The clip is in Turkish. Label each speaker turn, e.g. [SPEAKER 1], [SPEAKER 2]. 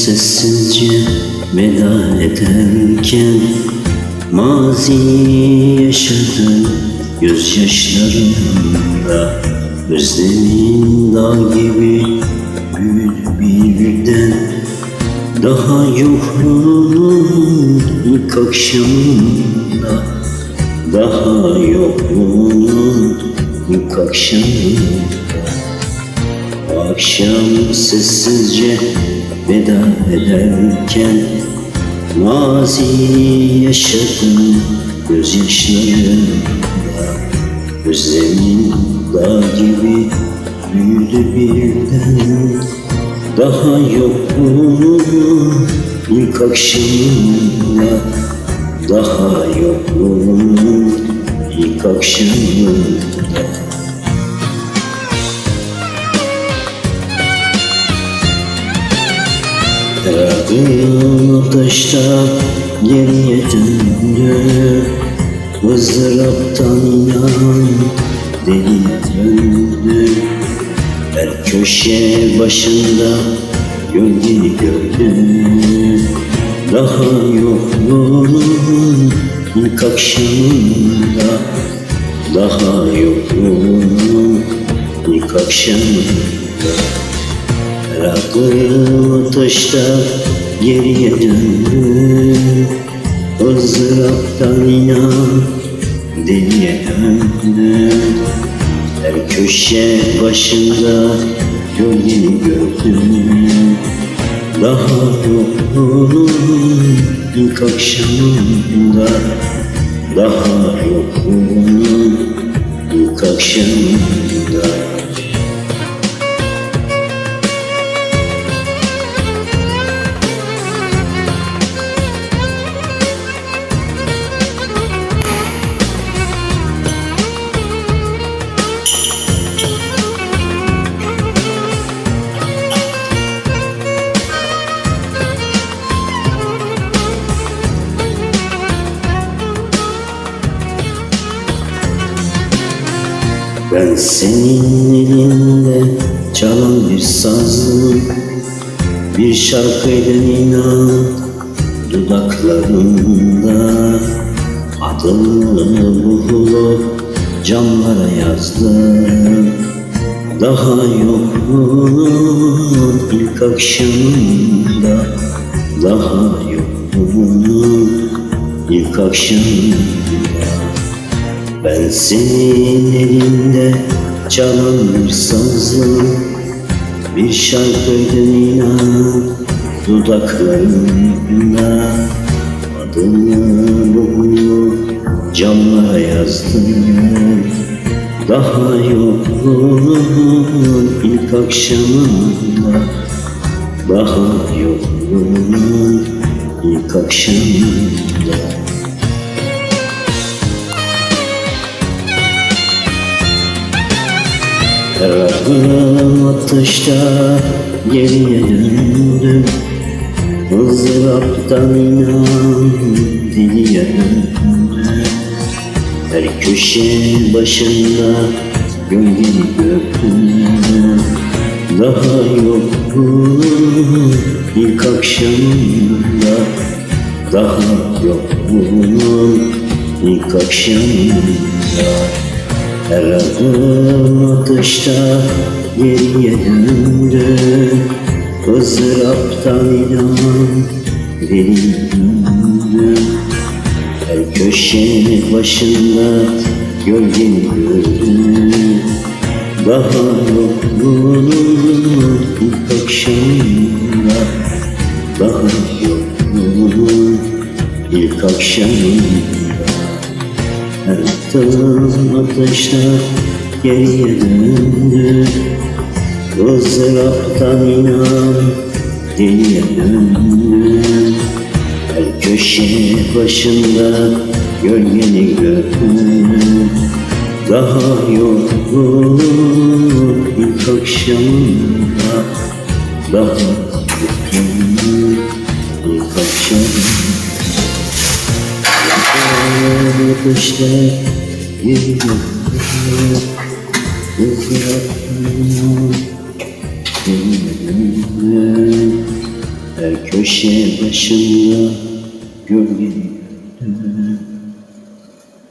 [SPEAKER 1] sessizce veda ederken Maziyi yaşadım gözyaşlarımda. Özlemin dağ gibi büyüdü birden. Daha yokluğunun ilk akşamında Daha yokluğunun ilk akşamında akşam sessizce veda ederken Maziyi yaşadım gözyaşlarımda Özlemin dağ gibi büyüdü birden. Daha yokluğunun ilk akşamında Daha yokluğunun ilk akşamında Aradığım ateşte geriye döndü. Izdıraptan inan deli döndü. Her köşe başında gölgeni gördüm Daha yokluğunun ilk akşamında Daha yokluğunun ilk akşamında Aradığım ateşte geriye döndüm ızdıraptan inan deliye döndüm Her köşe başında gölgeni gördüm. Daha yokluğunun ilk akşamında Daha yokluğunun ilk akşamında Ben senin elinde çalan bir sazım Bir şarkıyla inan dudaklarında Adını bulup camlara yazdım. Daha yokluğunun ilk akşamında Daha yokluğunun ilk akşamında ben senin elinde çalan bir sazım Bir şarkıydın inan dudaklarında Adını bulup camlara yazdım. Daha yokluğunun ilk akşamında Daha yokluğunun ilk akşamında Aradığım ateşte geriye döndüm. Izdıraptan inan diliye döndüm. Her köşe başında gölgeni gördüm. Daha yokluğunun ilk akşamında. Daha yokluğunun ilk akşamında her adım atışta geriye döndüm ızdıraptan inan deli döndüm Her köşe başında gölgeni gördüm. Daha yokluğunun ateşler geriye döndü ızdıraptan inan deliye döndü Her köşe başında gölgeni gördüm Daha yokluğun ilk akşamında Daha yokluğun ilk akşamında. Yürüyor Her köşe başında gölgeni